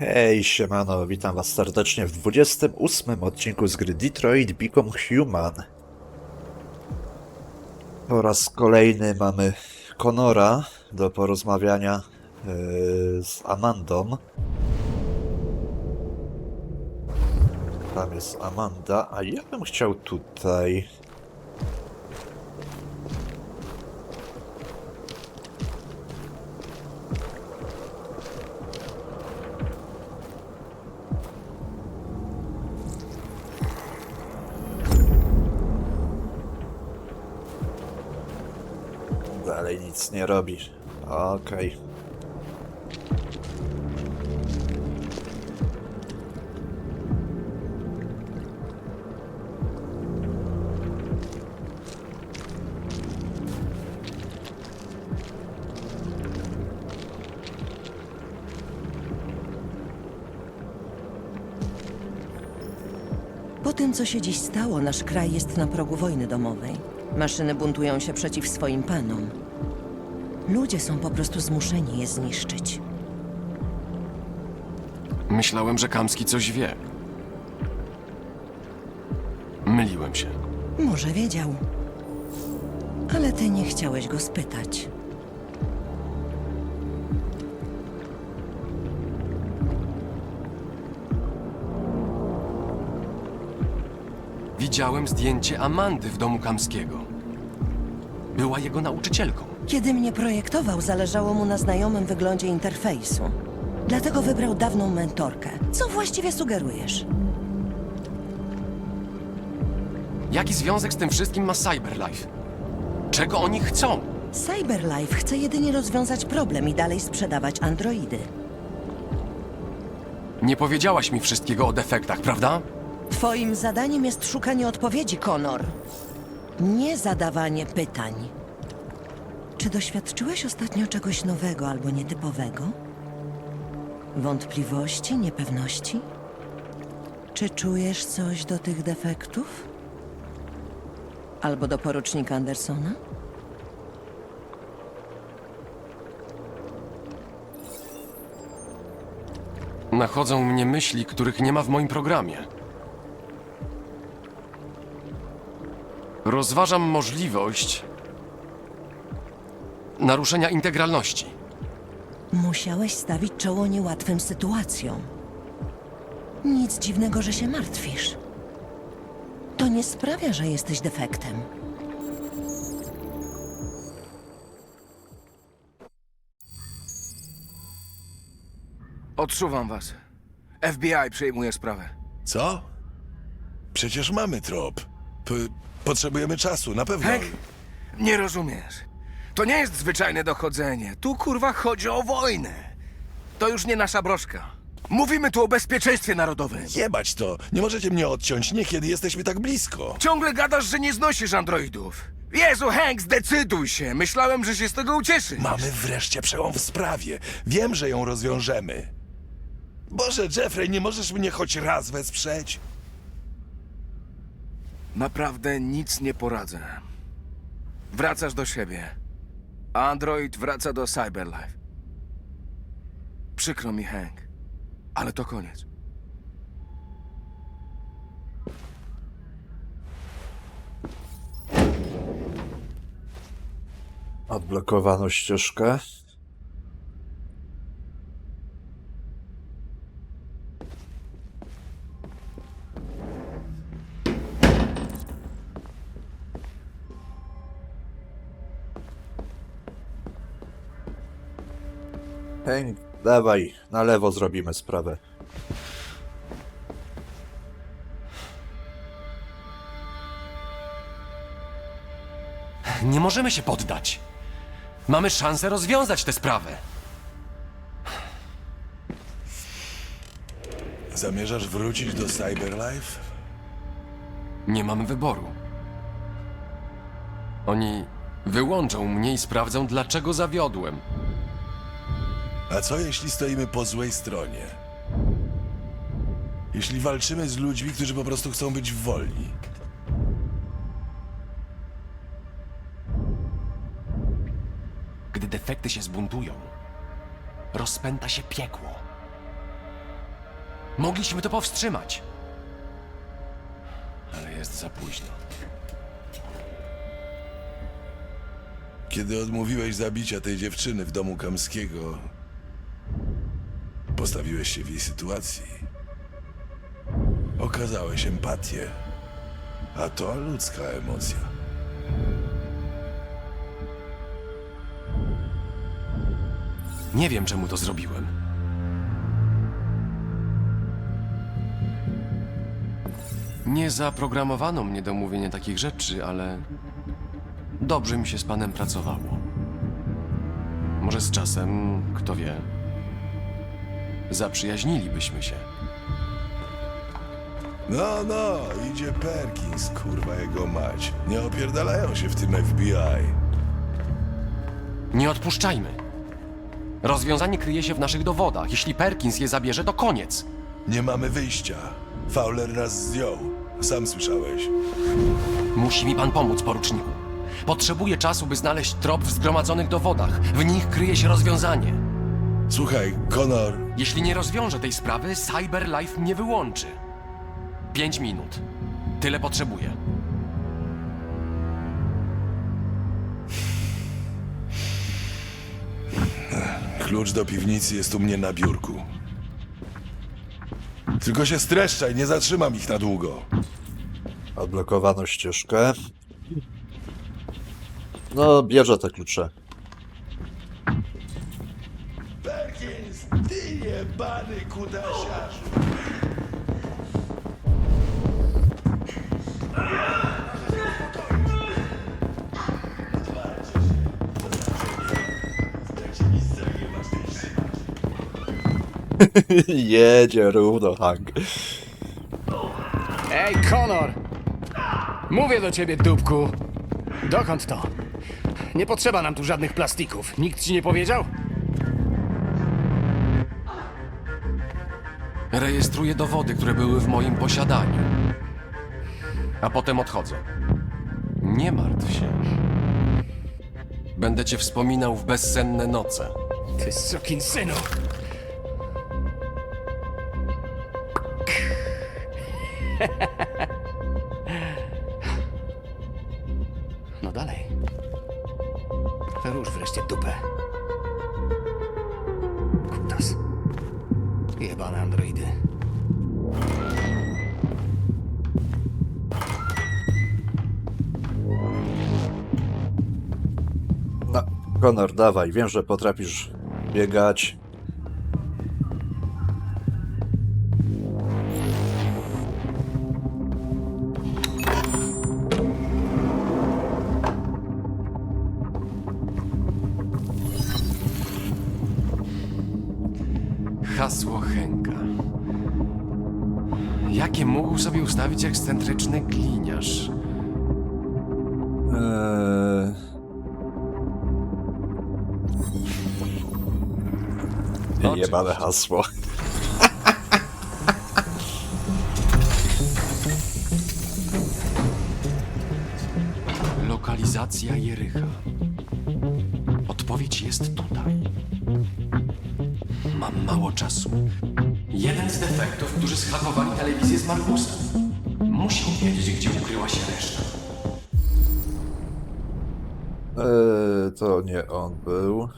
Hej, siemano, witam was serdecznie w 28 odcinku z gry Detroit Become Human. Po raz kolejny mamy Conora do porozmawiania yy, z Amandą. Tam jest Amanda, a ja bym chciał tutaj... Dalej nic nie robi. Okej. Po tym, co się dziś stało, nasz kraj jest na progu wojny domowej. Maszyny buntują się przeciw swoim panom. Ludzie są po prostu zmuszeni je zniszczyć. Myślałem, że Kamski coś wie. Myliłem się. Może wiedział. Ale ty nie chciałeś go spytać. Widziałem zdjęcie Amandy w domu Kamskiego. Była jego nauczycielką. Kiedy mnie projektował, zależało mu na znajomym wyglądzie interfejsu. Dlatego wybrał dawną mentorkę. Co właściwie sugerujesz? Jaki związek z tym wszystkim ma Cyberlife? Czego oni chcą? Cyberlife chce jedynie rozwiązać problem i dalej sprzedawać androidy. Nie powiedziałaś mi wszystkiego o defektach, prawda? Twoim zadaniem jest szukanie odpowiedzi, Connor. Nie zadawanie pytań. Czy doświadczyłeś ostatnio czegoś nowego albo nietypowego? Wątpliwości, niepewności? Czy czujesz coś do tych defektów? Albo do porucznika Andersona? Nachodzą mnie myśli, których nie ma w moim programie. Rozważam możliwość naruszenia integralności. Musiałeś stawić czoło niełatwym sytuacjom. Nic dziwnego, że się martwisz. To nie sprawia, że jesteś defektem. Odsuwam was. FBI przejmuje sprawę. Co? Przecież mamy trop. P potrzebujemy czasu, na pewno. Hank, nie rozumiesz. To nie jest zwyczajne dochodzenie. Tu kurwa chodzi o wojnę. To już nie nasza broszka. Mówimy tu o bezpieczeństwie narodowym. Jebać to! Nie możecie mnie odciąć, nie kiedy jesteśmy tak blisko. Ciągle gadasz, że nie znosisz androidów. Jezu, Hank, zdecyduj się. Myślałem, że się z tego ucieszysz. Mamy wreszcie przełom w sprawie. Wiem, że ją rozwiążemy. Boże, Jeffrey, nie możesz mnie choć raz wesprzeć? Naprawdę nic nie poradzę. Wracasz do siebie. Android wraca do Cyberlife. Przykro mi, Hank. Ale to koniec. Odblokowano ścieżkę. Dawaj, na lewo zrobimy sprawę. Nie możemy się poddać. Mamy szansę rozwiązać tę sprawę. Zamierzasz wrócić do Cyberlife? Nie mam wyboru. Oni wyłączą mnie i sprawdzą, dlaczego zawiodłem. A co jeśli stoimy po złej stronie? Jeśli walczymy z ludźmi, którzy po prostu chcą być wolni? Gdy defekty się zbuntują, rozpęta się piekło. Mogliśmy to powstrzymać. Ale jest za późno. Kiedy odmówiłeś zabicia tej dziewczyny w domu Kamskiego, postawiłeś się w jej sytuacji. Okazałeś empatię, a to ludzka emocja. Nie wiem, czemu to zrobiłem. Nie zaprogramowano mnie do mówienia takich rzeczy, ale dobrze mi się z panem pracowało. Może z czasem, kto wie, zaprzyjaźnilibyśmy się. No, no, idzie Perkins, kurwa jego mać. Nie opierdalają się w tym FBI. Nie odpuszczajmy. Rozwiązanie kryje się w naszych dowodach. Jeśli Perkins je zabierze, to koniec. Nie mamy wyjścia. Fowler nas zdjął. Sam słyszałeś. Musi mi pan pomóc, poruczniku. Potrzebuję czasu, by znaleźć trop w zgromadzonych dowodach. W nich kryje się rozwiązanie. Słuchaj, Connor, Jeśli nie rozwiążę tej sprawy, CyberLife mnie wyłączy. Pięć minut. Tyle potrzebuję. klucz do piwnicy jest u mnie na biurku. Tylko się streszczaj, nie zatrzymam ich na długo. Odblokowano ścieżkę. No, bierze te klucze. Perkins, ty jebany kudasiarzu. Jedzie równo, Hank. Ej, Konor! Mówię do ciebie, dupku. Dokąd to? Nie potrzeba nam tu żadnych plastików. Nikt ci nie powiedział? Rejestruję dowody, które były w moim posiadaniu. A potem odchodzę. Nie martw się. Będę cię wspominał w bezsenne noce. Ty synu! Konor, dawaj, wiem, że potrafisz biegać. Hasło Henka. Jakie mógł sobie ustawić ekscentryczny gliniarz? Jebane hasło. Lokalizacja Jericha. Odpowiedź jest tutaj. Mam mało czasu. Jeden z defektów, którzy schakowali telewizję z Markusem. Musiał wiedzieć, gdzie ukryła się reszta. Eee, to nie on był.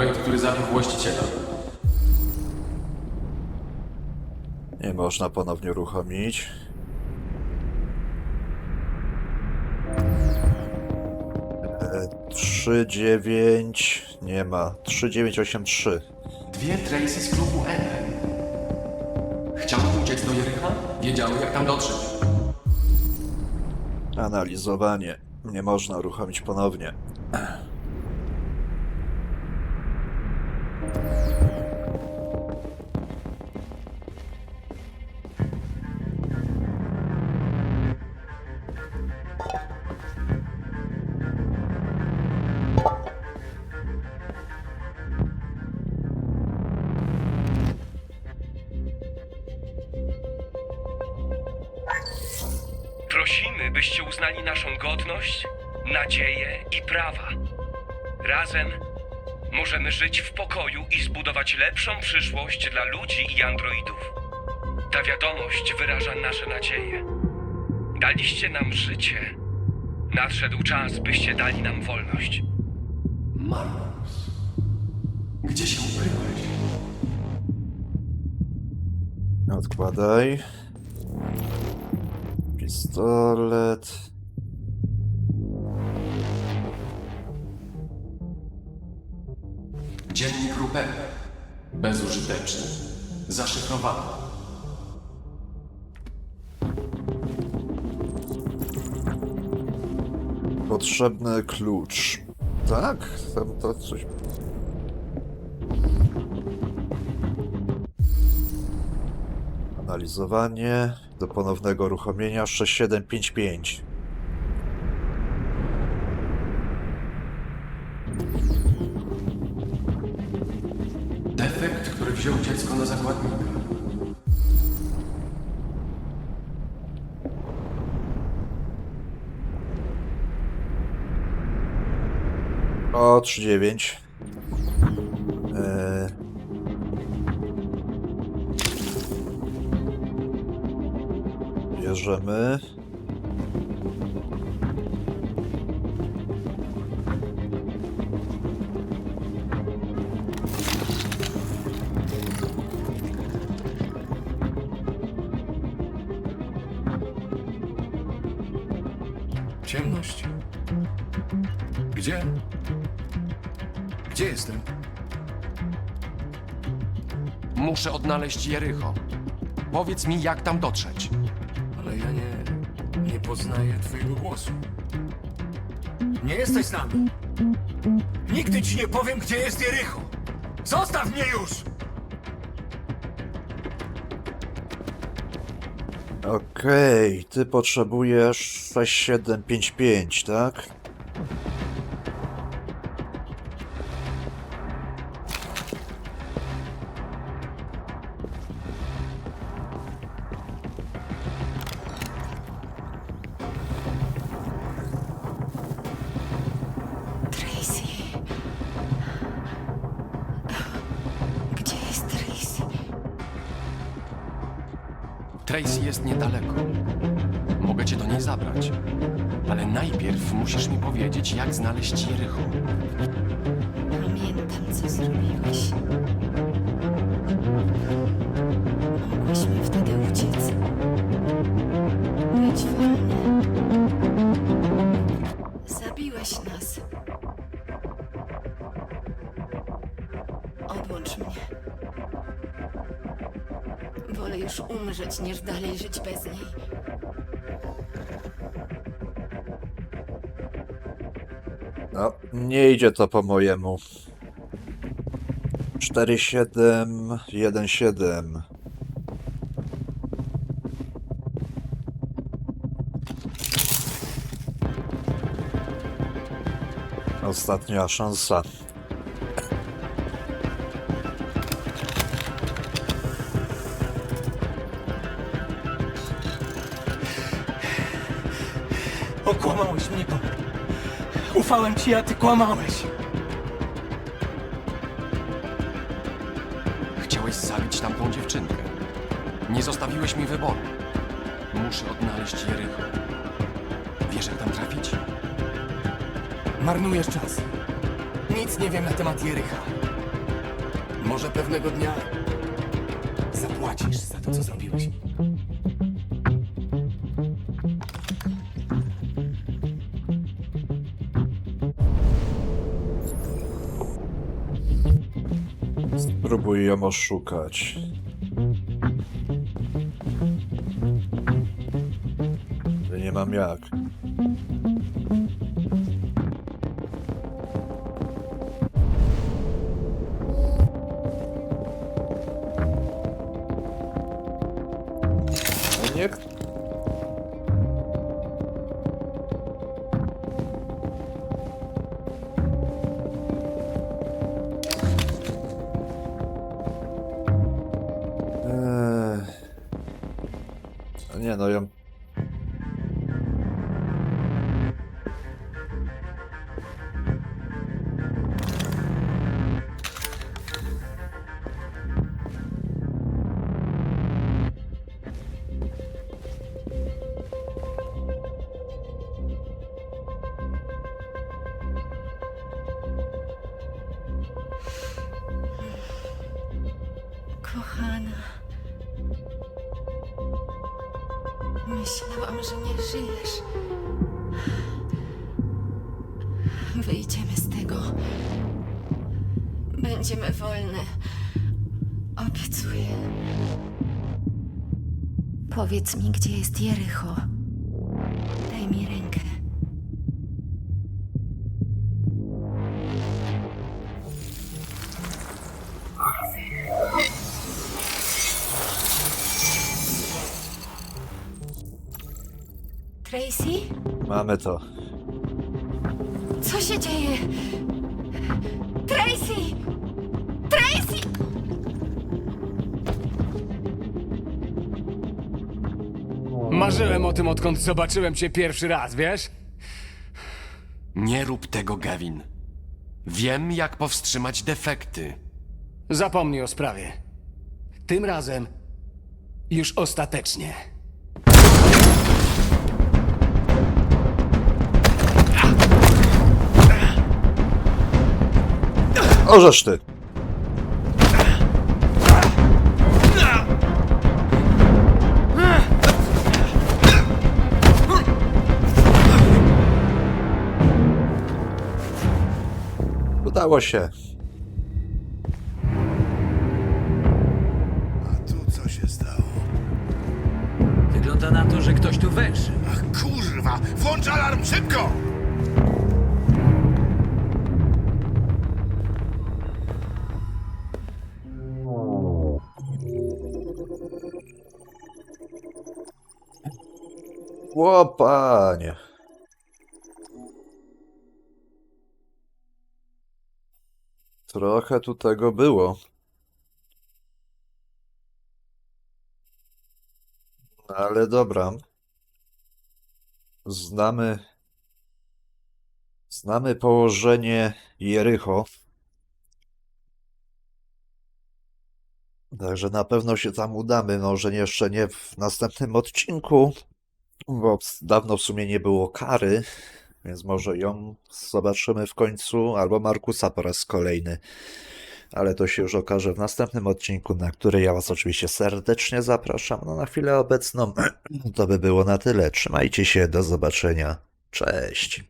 Android, który zabił właściciela. Nie można ponownie uruchomić. Eee, 3-9 nie ma. 3983. Dwie Tracy z klubu NN. Chciały uciec do Jericha? Wiedziały, jak tam dotrzeć. Analizowanie. Nie można uruchomić ponownie. Nadzieję i prawa. Razem możemy żyć w pokoju i zbudować lepszą przyszłość dla ludzi i androidów. Ta wiadomość wyraża nasze nadzieje. Daliście nam życie. Nadszedł czas, byście dali nam wolność. Marcus, gdzie się ukryłeś? Odkładaj. Pistolet. Dziennik Rupera. Bezużyteczny. Zaszyfrowany. Potrzebny klucz. Tak? Tam to coś. Analizowanie do ponownego uruchomienia 6755. na zakładnika. O, 39. Eee... Bierzemy. Gdzie jestem? Muszę odnaleźć Jericho. Powiedz mi, jak tam dotrzeć. Ale ja nie... nie poznaję twojego głosu. Nie jesteś z nami. Nigdy ci nie powiem, gdzie jest Jericho. Zostaw mnie już! Okej, ty potrzebujesz 6755, tak? Tracy jest niedaleko. Mogę cię do niej zabrać. Ale najpierw musisz mi powiedzieć, jak znaleźć Jericho. Wolę już umrzeć, niż dalej żyć bez niej. No, nie idzie to po mojemu. 4717. Ostatnia szansa. Okłamałeś mnie, Tom. Ufałem ci, a ty kłamałeś. Chciałeś zabić tamtą dziewczynkę. Nie zostawiłeś mi wyboru. Muszę odnaleźć Jericho. Wiesz, jak tam trafić? Marnujesz czas. Nic nie wiem na temat Jericha. Może pewnego dnia zapłacisz za to, co zrobiłeś. Spróbuj ją oszukać. Nie mam jak. No niech Myślałam, że nie żyjesz. Wyjdziemy z tego. Będziemy wolne. Obiecuję. Powiedz mi, gdzie jest Jericho. Tracy? Mamy to. Co się dzieje? Tracy! Tracy! Marzyłem o tym, odkąd zobaczyłem cię pierwszy raz, wiesz? Nie rób tego, Gavin. Wiem, jak powstrzymać defekty. Zapomnij o sprawie. Tym razem już ostatecznie. Orzesz ty. Udało się. A tu co się stało? Wygląda na to, że ktoś tu węszy. Ach, kurwa! Włącz alarm, szybko! Łopanie. Trochę tu tego było. No Ale dobra. Znamy. Znamy położenie Jericho. Także na pewno się tam udamy. Może jeszcze nie w następnym odcinku, bo dawno w sumie nie było kary, więc może ją zobaczymy w końcu, albo Markusa po raz kolejny. Ale to się już okaże w następnym odcinku, na który ja Was oczywiście serdecznie zapraszam. No na chwilę obecną to by było na tyle. Trzymajcie się, do zobaczenia. Cześć.